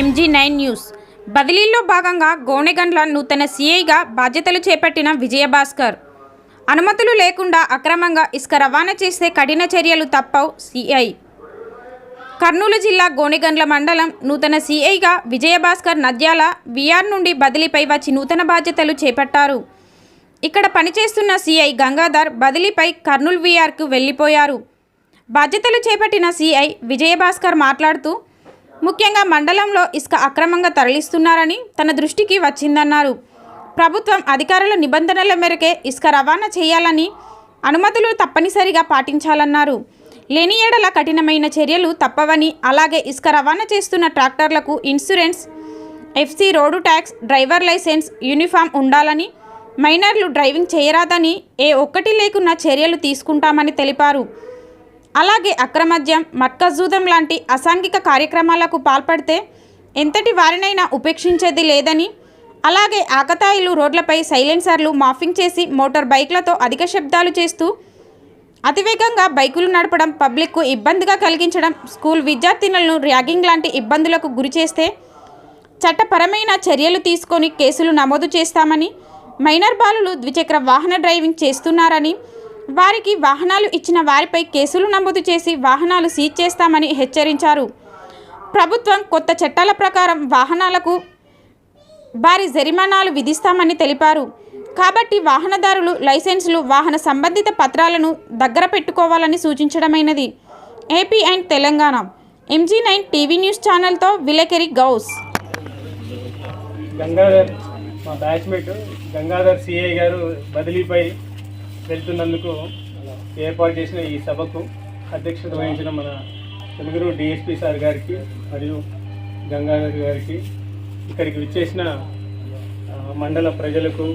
MG nine news బదిలీలో భాగంగా గోనెగండ్ల నూతన సీఐగా బాధ్యతలు చేపట్టిన విజయభాస్కర్. అనుమతులు లేకుండా అక్రమంగా ఇసుక రవాణా చేస్తే కఠిన చర్యలు తప్పవు సిఐ కర్నూలు జిల్లా గోనెగండ్ల మండలం నూతన సీఐగా విజయభాస్కర్ నద్యాల విఆర్ నుండి బదిలీపై వచ్చి నూతన బాధ్యతలు చేపట్టారు. ఇక్కడ పనిచేస్తున్న సీఐ గంగాధర్ బదిలీపై కర్నూలు విఆర్కు వెళ్ళిపోయారు. బాధ్యతలు చేపట్టిన సీఐ విజయభాస్కర్ మాట్లాడుతూ ముఖ్యంగా మండలంలో ఇసుక అక్రమంగా తరలిస్తున్నారని తన దృష్టికి వచ్చిందన్నారు. ప్రభుత్వం అధికారుల నిబంధనల మేరకే ఇసుక రవాణా చేయాలని అనుమతులు తప్పనిసరిగా పాటించాలన్నారు. లేని ఏడల కఠినమైన చర్యలు తప్పవని అలాగే ఇసుక రవాణా చేస్తున్న ట్రాక్టర్లకు insurance FC road tax driver licence uniform ఉండాలని మైనర్లు డ్రైవింగ్ చేయరాదని ఏ ఒక్కటి లేకున్నా చర్యలు తీసుకుంటామని తెలిపారు. అలాగే అక్రమద్యం మట్కజూదం లాంటి అసాంఘిక కార్యక్రమాలకు పాల్పడితే ఎంతటి వారినైనా ఉపేక్షించేది లేదని అలాగే ఆకతాయిలు రోడ్లపై సైలెన్సర్లు మాఫింగ్ చేసి మోటార్ బైక్లతో అధిక శబ్దాలు చేస్తూ అతివేగంగా బైకులు నడపడం పబ్లిక్కు ఇబ్బందిగా కలిగించడం స్కూల్ విద్యార్థినులను ర్యాగింగ్ లాంటి ఇబ్బందులకు గురిచేస్తే చట్టపరమైన చర్యలు తీసుకొని కేసులు నమోదు చేస్తామని మైనర్ బాలులు ద్విచక్ర వాహన డ్రైవింగ్ చేస్తున్నారని వారికి వాహనాలు ఇచ్చిన వారిపై కేసులు నమోదు చేసి వాహనాలు సీజ్ చేస్తామని హెచ్చరించారు. ప్రభుత్వం కొత్త చట్టాల ప్రకారం వాహనాలకు భారీ జరిమానాలు విధిస్తామని తెలిపారు. కాబట్టి వాహనదారులు లైసెన్సులు వాహన సంబంధిత పత్రాలను దగ్గర పెట్టుకోవాలని సూచించడమైనది. AP and Telangana. MG nine TV news ఛానల్తో విలేకరి గౌస్. గంగాధర్ మా బ్యాచ్మేట్ గంగాధర్ సిఐ గారు బదిలీపై వెళ్తున్నందుకు ఏర్పాటు చేసిన ఈ సభకు అధ్యక్షత వహించిన మన తెలుగురు డిఎస్పి సార్ గారికి మరియు గంగాధర్ గారికి ఇక్కడికి విచ్చేసిన మండల ప్రజలకు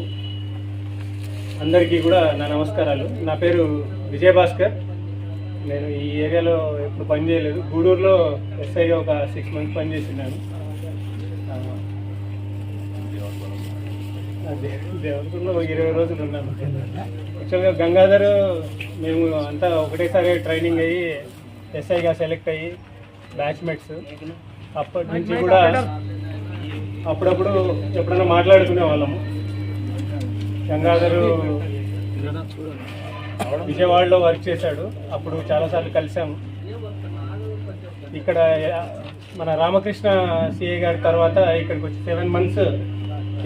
అందరికీ కూడా నా నమస్కారాలు. నా పేరు విజయభాస్కర్. నేను ఈ ఏరియాలో ఎప్పుడు పనిచేయలేదు. గూడూరులో ఎస్ఐగా ఒక సిక్స్ మంత్స్ పనిచేసినాను ఆ, దేవతలో ఇరవై రోజులు ఉన్నాను యాక్చువల్గా గంగాధర్ మేము అంతా ఒకటేసారి ట్రైనింగ్ అయ్యి ఎస్ఐగా సెలెక్ట్ అయ్యి బ్యాచ్మేట్స్ అప్పటి నుంచి కూడా అప్పుడప్పుడు ఎప్పుడైనా మాట్లాడుకునే వాళ్ళము. గంగాధరు విజయవాడలో వర్క్ చేశాడు. అప్పుడు చాలాసార్లు కలిసాము. ఇక్కడ మన రామకృష్ణ సిఐ గారి తర్వాత ఇక్కడికి వచ్చి సెవెన్ మంత్స్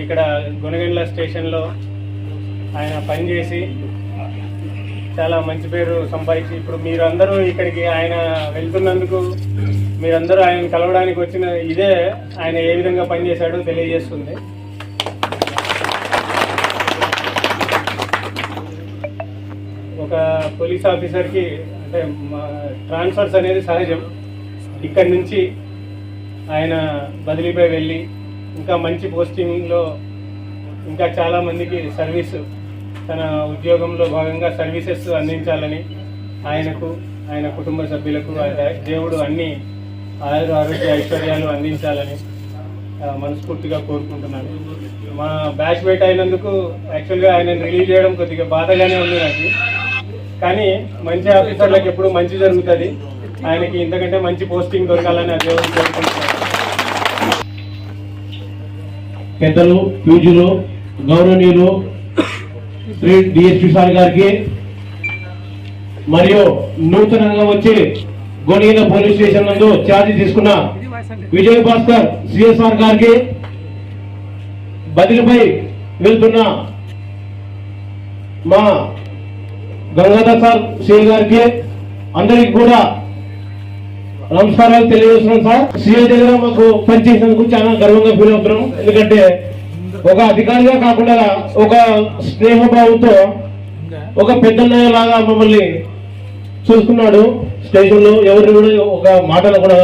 ఇక్కడ గునగండ్ల స్టేషన్లో ఆయన పనిచేసి చాలా మంచి పేరు సంపాదించి ఇప్పుడు మీరందరూ ఇక్కడికి ఆయన వెళ్తున్నందుకు మీరందరూ ఆయన కలవడానికి వచ్చిన ఇదే ఆయన ఏ విధంగా పనిచేశాడో తెలియజేస్తుంది. ఒక పోలీస్ ఆఫీసర్కి అంటే ట్రాన్స్ఫర్స్ అనేది సహజం. ఇక్కడి నుంచి ఆయన బదిలీపై వెళ్ళి ఇంకా మంచి పోస్టింగ్లో ఇంకా చాలామందికి సర్వీస్ తన ఉద్యోగంలో భాగంగా సర్వీసెస్ అందించాలని ఆయనకు ఆయన కుటుంబ సభ్యులకు ఆయన దేవుడు అన్ని ఆయుర ఆరోగ్య ఐశ్వర్యాలు అందించాలని మనస్ఫూర్తిగా కోరుకుంటున్నాను. మా బ్యాచ్మేట్ అయినందుకు యాక్చువల్గా ఆయన రిలీజ్ చేయడం కొద్దిగా బాధగానే ఉంది నాకు. కానీ మంచి ఆఫీసర్లకు ఎప్పుడు మంచి జరుగుతుంది. ఆయనకి ఇంతకంటే మంచి పోస్టింగ్ దొరకాలని ఆ దేవుడు కోరుకుంటున్నాను. పెద్దలు పూజలు గౌరవనీయులు శ్రీ డిఎస్పి సార్ గారికి మరియు నూతనంగా వచ్చి గోనీల పోలీస్ స్టేషన్ నందు ఛార్జీ తీసుకున్న విజయ్ భాస్కర్ సిఎస్ఆర్ గారికి బదిలీపై వెళ్తున్న మా గంగాధర్ సార్ సిఐ గారికి అందరికి కూడా నమస్కారాలు తెలియజేస్తున్నాం సార్. సీఏ దగ్గర మాకు పనిచేసినందుకు చాలా గర్వంగా ఫీల్ అవుతున్నాం. ఎందుకంటే ఒక అధికారిగా కాకుండా ఒక స్నేహభావంతో ఒక పెద్దన్నయ్య లాగా మమ్మల్ని చూసుకున్నాడు స్టేషన్లో ఎవరిని కూడా ఒక మాట కూడా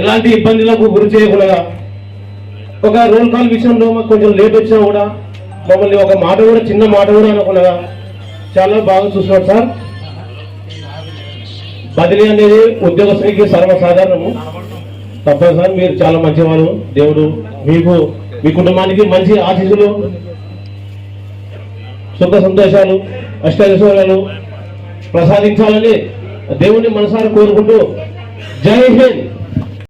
ఎలాంటి ఇబ్బందులకు గురి చేయకుండా ఒక రోల్ కాల్ విషయంలో మాకు కొంచెం లేట్ వచ్చినా కూడా మమ్మల్ని ఒక మాట కూడా చిన్న మాట కూడా అనకుండా చాలా బాగా చూస్తున్నాడు సార్. బదిలీ అనేది ఉద్యోగస్తునికి సర్వసాధారణము. తప్పదు సార్ మీరు చాలా మంచివారు దేవుడు మీకు మీ కుటుంబానికి మంచి ఆశీస్సులు సుఖ సంతోషాలు అష్టైశ్వర్యాలు ప్రసాదించాలని దేవుని మనసారి కోరుకుంటూ జై హింద్.